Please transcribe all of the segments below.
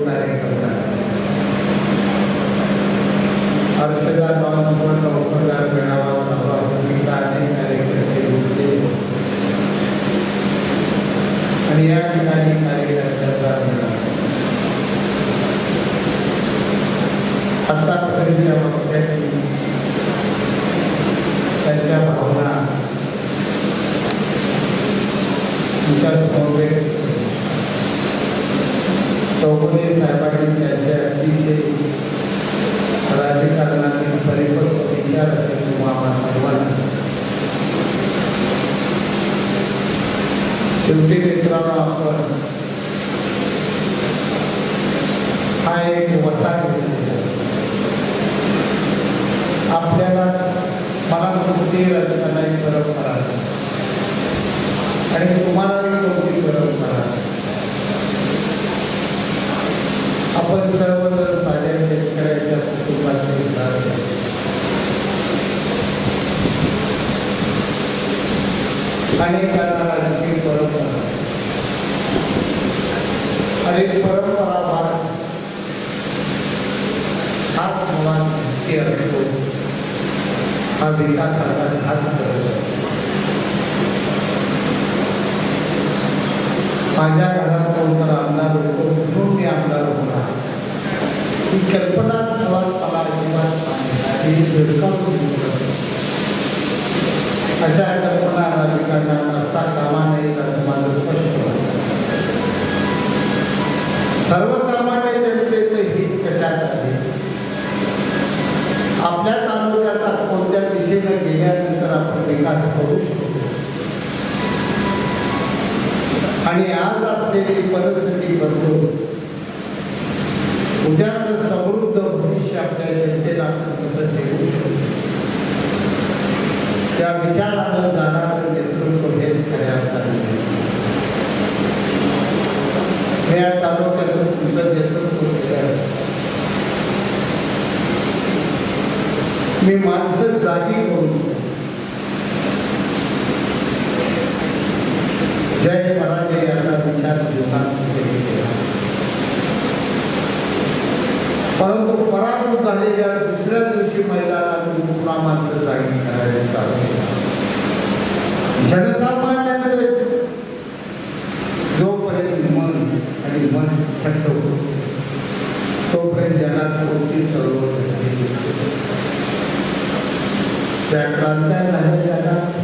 कार्य करतात अर्थगार बांधून नोकरदार मिळावा सभा भूमिका अनेक कार्यकर्ते होते आणि या ठिकाणी कार्यकर्त्याचा मिळाला आतापर्यंतच्या वक्त्यांनी त्यांच्या भावना तुमच्यासमोर व्यक्त केल्या. चौगुले साहेबांनी त्यांच्या अतिशय राजकारणातील परिपक्व विचार असेल तुम्हाला सर्वांना शेवटी मित्रांनो आपण हा एक वसा आपल्याला मला कोणती रचनाही परंपरा नाही. आणि तुम्हाला कोणती परंपरा नाही. आपण सर्व जर साध्या शेतकऱ्याच्या कुटुंबाचे उदाहरण अनेकांना राजकीय परंपरा आणि परंपरा भाग हाच मुळात भक्ती असतो हा विकासाचा हाच करतो माझ्या घरात कोणतर आमदार होतो म्हणून मी आमदार होणार ही कल्पना मुळात मला अजिबात नाही ही धडकावून दिली. अशा कल्पना राजकारणात असता कामा नये असं माझं स्पष्ट मत आहे. सर्वसामान्य जनतेचं हित कशात आहे आपल्या तालुक्याचा कोणत्या दिशेने गेल्यानंतर आपण विकास करू शकतो आणि आज असलेली परिस्थिती बदलून उद्याचं समृद्ध भविष्य आपल्या जनतेला आपण कसं देऊ शकतो त्या विचारानं जाणारं नेतृत्व हेच खऱ्या अर्थाने हे या तालुक्याचं तुमचं नेतृत्व केलं आहे. मी माणसं जागी करून जय पराजय याचा विचार जीवनात परंतु पराभूत झालेल्या दुसऱ्या दिवशी मैदानात पुन्हा मात्र जागी करायला चालू केला. जोपर्यंत मन आणि मन थंड होतो तोपर्यंत जगात कोणती सर्व घडली नसते. त्या क्रांत्या झाल्या जगात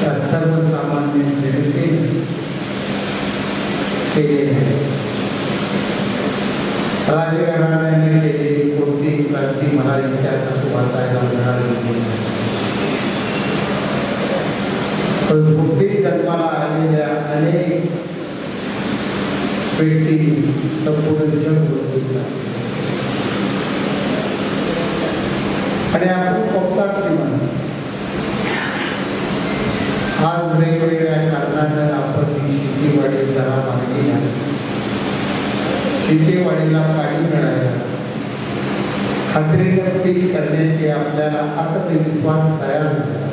त्या सर्वसामान्य जनतेने केले आहे राजकारणाने केलेली कोणती क्रांती मला इतिहासात वाचायला मिळाली नाही. पण भोवती जन्माला आलेल्या अनेक व्यक्ती संपूर्ण जग बदलतात. आणि आपण बघतात किमान. आज वेगवेगळ्या कारणानं आपण ही शेतीवाडी जरा मागणी आहे शेतीवाडीला पाणी मिळायला. खात्रीनं पीक करण्याचे आपल्याला आत्मविश्वास तयार झाला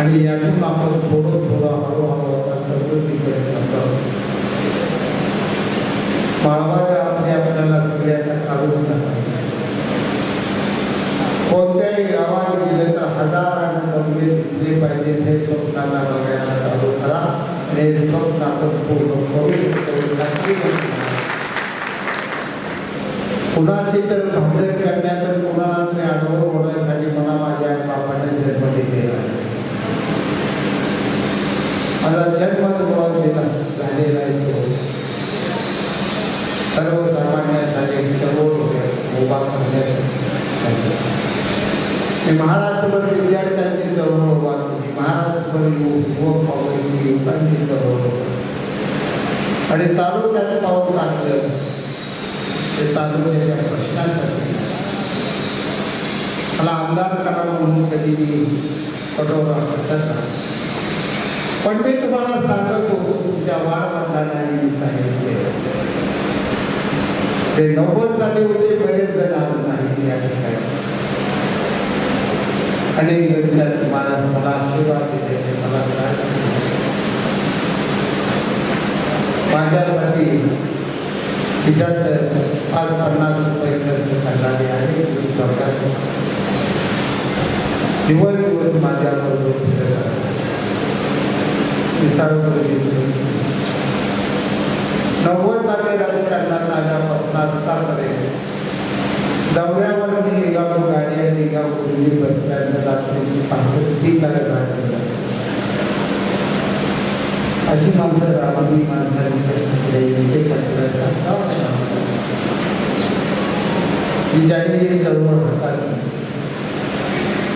आणि यातून आपण थोडं थोडं हळूहळू आता समृद्धीकडे जातो माळवाच्या आपले आपल्याला सगळ्यांना काढून जातात कोणत्याही गावात गेले तर हजारांना बंगले दिसले पाहिजेत हे स्वप्नाला बघायला चालू करा. हे स्वप्न आपण पूर्ण करू कुणाशी तर भांडण करण्याचं कुणाला तरी आडवं होण्यासाठी मला माझ्या बापाने जन्म दिलेला मला जन्म मुळात दिला झालेला आहे तो. सर्वसामान्यांसाठी सर्व उभा करण्यात महाराष्ट्रभर विद्यार्थ्यांची चळवळ उभा महाराष्ट्रभर युवक काँग्रेसची युवकांची चळवळ आणि तालुक्यात पाऊस टाकलं ते तालुक्याच्या प्रश्नासाठी मला आमदार करावं म्हणून कधी मी कठोर वाटत पण मी तुम्हाला सांगतो तुमच्या वाढवडिलांना मी सांगितले ते नव्वद साली होते बरेच जण आज नाही या ठिकाणी. अनेक जण तुम्हाला मला आशीर्वाद दिले मला काय तिच्यात पाच पन्नास रुपये खर्च करणारे आहे दिवस दिवस माझ्या बरोबर फिरत आहे. नव्वदमध्ये राजकारणात आल्यापासून आतापर्यंत दौऱ्यावर मी निघालो गाडी निघालो मी बस स्टँडला जातो पाहतो ती करत राहते अशी माणसं रावणी माणसांनी इथे ही ज्यांनी चळवळ होतात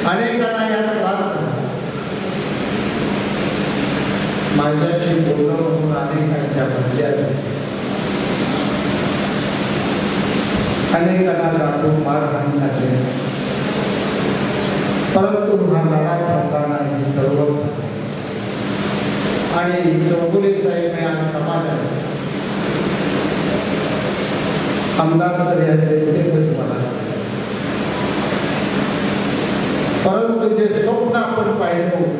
अनेकांना या त्रास झाला. माझ्याशी बोलणं म्हणून अनेकांच्या मधल्या अनेकांना दाखवून मारहाण झाले परंतु हा लढा थांबताना ही चळवळ आणि चौगुले साहेब आणि समाजाने आमदार तर याचे मला परंतु जे स्वप्न आपण पाहिलं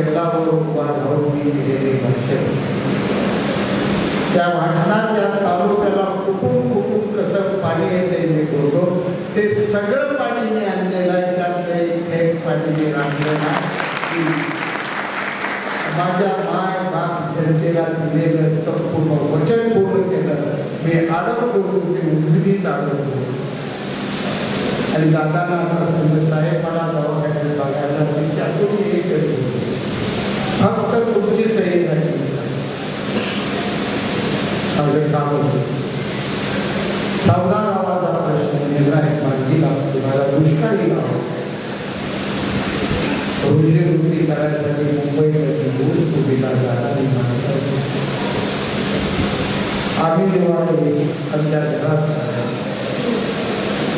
टेबलावर उभा राहून मी दिलेले भाषण त्या भाषणात त्या तालुक्याला कुठून कुठून कसं पाणी येते मी बोलतो. ते सगळं पाणी मी आणलेलं आहे. त्यातलं एक थेट पाणी मी राखलेलं माझ्या माय बाप जनतेला दिलेलं संपूर्ण वचन पूर्ण केलं. मी आदर करून ते उजवी आडत आणि जाताना आता समजा साहेब मला दवाखान्यात बघायला विचारतो की फक्त तुमची सही झाली माझं काम होतं सावधान आवाजा प्रश्न नेला आहे माझी गाव तुम्हाला दुष्काळी गाव रोजी वृत्ती करायसाठी मुंबईमध्ये ऊस सुविधा जाणारी माणसं आम्ही निवाडले आमच्या घरात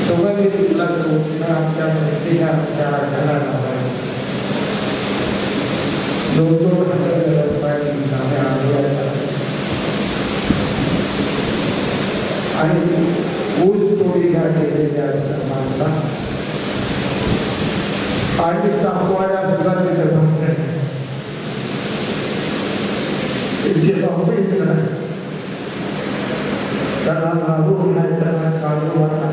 दोघांनी तुला आमच्या व्यक्तीला आमच्या घराला दोन दोन हजार रुपयाची कामे आणल्या आणि ऊस तोडीला केलेल्या माणसा आणि तापवाड्या सुद्धा तिथे त्यांची धावपळी त्यांना लागू नाही त्यांना काढू वाटा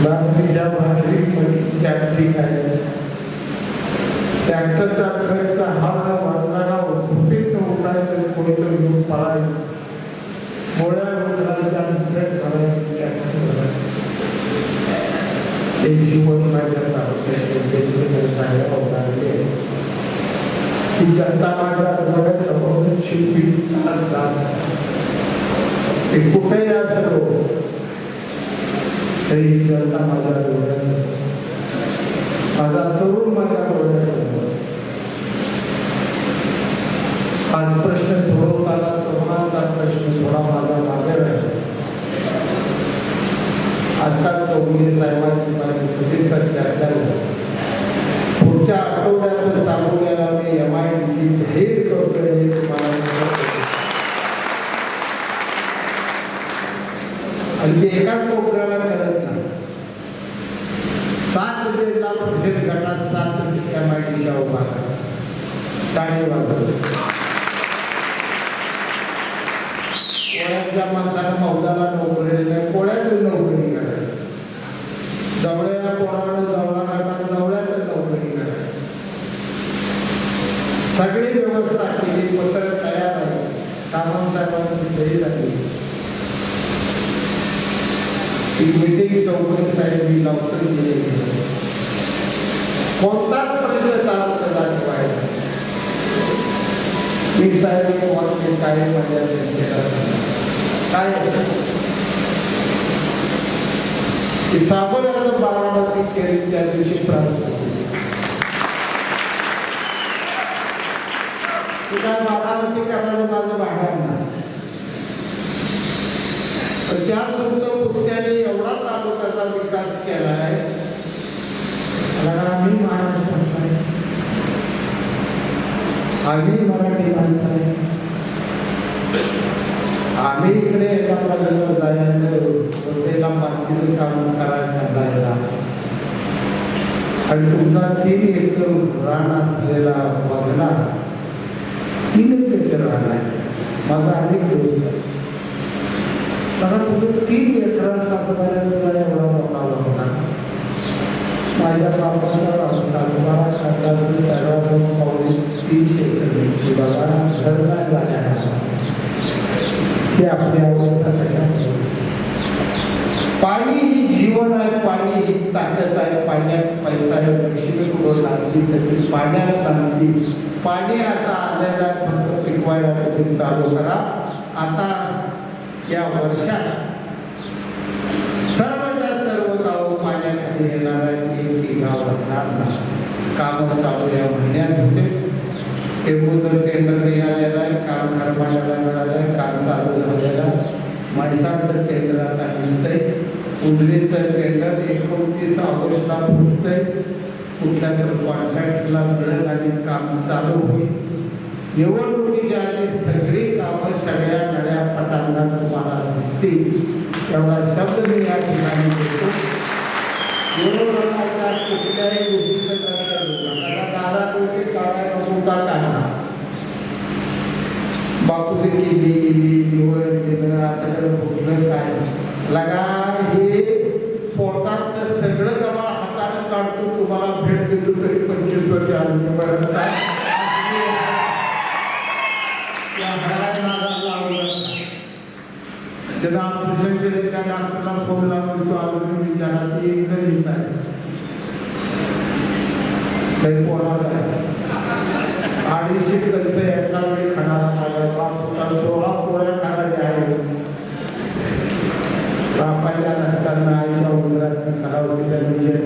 बाकीच्या भाकरी त्या ठिकाणी ट्रॅक्टरचा खर्च हा वाजणारा झोपेत उठायचं कोणीतरी घेऊन पळायचं मोळ्या रोजगाराच्या ते जीवन माझ्या शिल्पी ते कुठेही तरी जनता माझ्या माझा तरुण माझ्या आज प्रश्न सोडवताना तरुणांचा प्रश्न थोडा माझा मागे राहिला आता चौगुले साहेबांची माझी सविस्तर चर्चा झाली पुढच्या आठवड्यात सांगोल्याला मी एम आय डी सी जाहीर करतोय हे तुम्हाला सांगतो. आणि ते एकाच कोपऱ्याला करत नाही. सात वेळेला प्रत्येक गटात सात एम आय डी उभा टाळी वाजवत कोळ्याच्या माणसाला मौदाला नोकरी नाही नोकरी करायची जवळ कोणाला जवळा गटात जवळ्याच नोकरी करायची सगळी व्यवस्था केली पत्र तयार आहे सामंत साहेबांची सही झाली ती मिटिंग चौकडी साहेब डॉक्टर लवकर कोणताच प्रश्न चालत दाखवायचा मी साहेब वाक्य काय माझ्या केला काय की बारामती केली त्या दिवशी प्राप्त झाली. की बारामती करायला माझं भांडण तर त्या सुद्धा पुत्याने एवढा तालुक्याचा विकास केला आहे. आम्ही महाराष्ट्रात आहे. आम्ही मराठी माणसं आहे. आम्ही इकडे एका बाजूला जायचं वसईला बाकीचं काम करायला जायला. आणि तुमचा तीन एकर रान असलेला बदला तीनच एकर रान आहे. माझा अनेक दोस्त आहे. मला तुझं तीन एकर सातबाऱ्या तुला एवढा मोठा होता माझ्या बापाचा सातबारा खात्यात सर्वात पाऊल तीनशे एकर घ्यायची बाबा घर काय झाल्या ही आपली अवस्था कशा पाणी ही जीवन आहे पाणी ही ताकद आहे पाण्यात पैसा आहे लक्ष्मी कुठं लागली तर ती पाण्यात लागली. पाणी आता आलेला आहे, फक्त पिकवायला तुम्ही चालू करा. आता या वर्षात एक ती गाव नाही कामं चालू या महिन्यात होते. टेंबूचं टेंडर निघालेलं आहे काम करमाड्याला मिळालं आहे काम चालू झालेलं आहे. म्हैसाळचं टेंडर आता निघतंय. उजनीचं टेंडर एकोणतीस ऑगस्टला फुटतंय. कुठल्या तर कॉन्ट्रॅक्टला मिळेल आणि काम चालू होईल. निवडणुकीच्या आधी सगळी कामं सगळ्या नव्या पटांना तुम्हाला दिसतील एवढा शब्द मी या ठिकाणी देतो. Yo no voy a अडीचशे कलस एका वेळी खाणारा माझ्या बापूला सोळा पोळ्या खाणारे आहे बापाच्या नंतर आईच्या उंदरात करावतीच्या विजय घेतला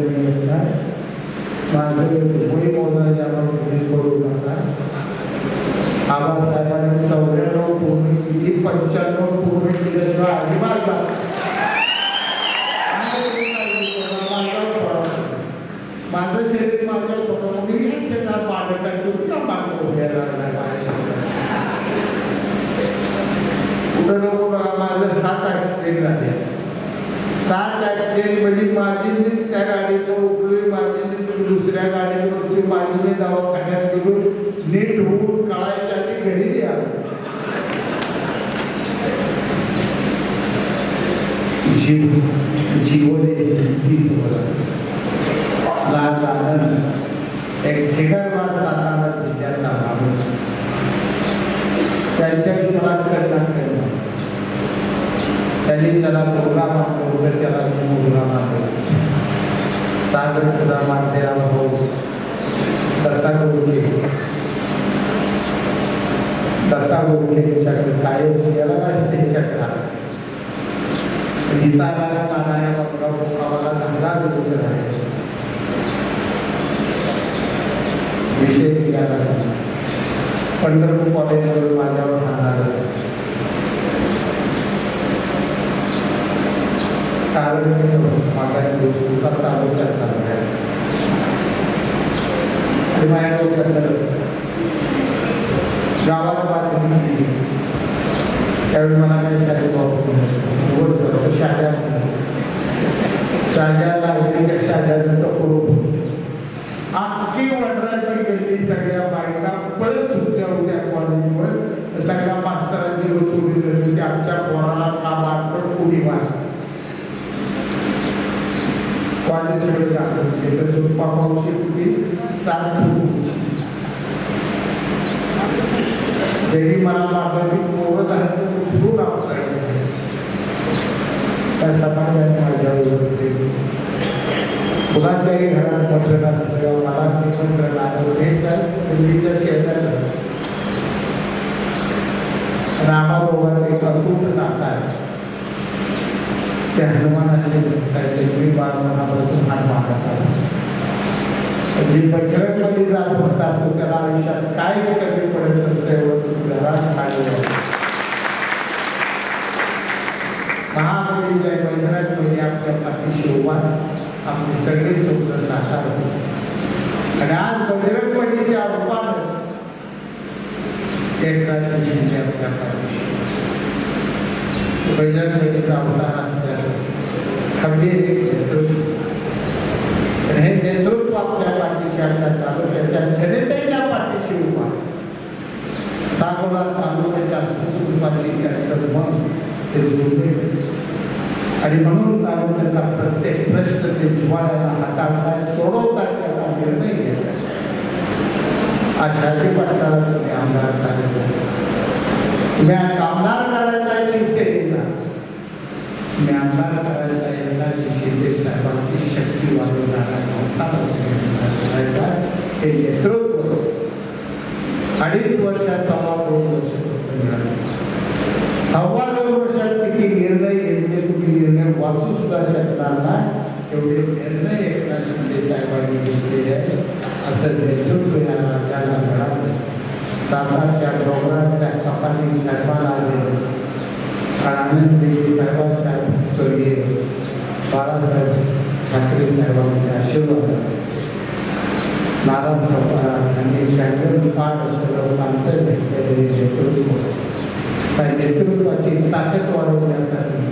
त्याला मुलगा मानलं त्याला मुलगा मानलं सागर तुला मानलेला भाऊ हो. दत्ता गुरुजी दत्ता गुरुजी यांच्याकडे कायम याला काय त्यांच्याकडे. असतं. गीताला मानाया आम्हाला धंदा आहे. विषय निघाला पंढरपूर कॉलेजवर माझ्यावर राहणार कारण माझ्या सुद्धा तालुक्यात चालू आहे आणि माझ्या डोक्यात गावाला बातमी दिली त्यावेळी मला काही शाळेत निवड करतो शाळा शाळेला अग्रिकट शाळेला करू अख्खी वडराची गेली सगळ्या बायका पळत सुटल्या होत्या कॉलेजवर तर सगळ्या मास्तरांची वसुली झाली होती आमच्या पोराला कामात पण उडी मार कॉलेज सगळे दाखवले तर दुप्पा पावशी होती सात फूट उंची. जरी मला मागं ती पोरं झालं तर त्या समाजाने माझ्यावर कुणाच्याही घरात पत्र किंवा मला निमंत्रण आलं हे तर दिल्लीच्या शेजारला रामाबरोबर एक अद्भुत नाता आहे त्या हनुमानाचे भक्ताचे मी बाळमनापासून हनुमानाचा मी बजरंगमध्ये जात होत पडत नसतं एवढं तुझ्याला महापुरीच्या मंदिरात म्हणजे सगळे स्वप्न साकार आणि आज बजरंगपणीच्या रूपानच एकनाथ शिंदे आपल्या ठाकरे साहेबांच्या आशीर्वाद नारायण पवार आणि पाठ असलेलं आंतर नेतृत्व. त्या नेतृत्वाची ताकद वाढवण्यासाठी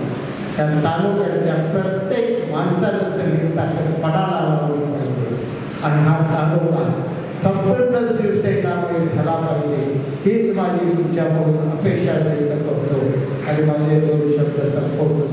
त्या तालुक्यातल्या प्रत्येक माणसाला सगळी ताकद पडाला लावली पाहिजे. आणि हा तालुका संपूर्ण शिवसेनामुळे झाला पाहिजे हीच माझी तुमच्याकडून अपेक्षा व्यक्त करतो. आणि माझे दोन शब्द संपूर्ण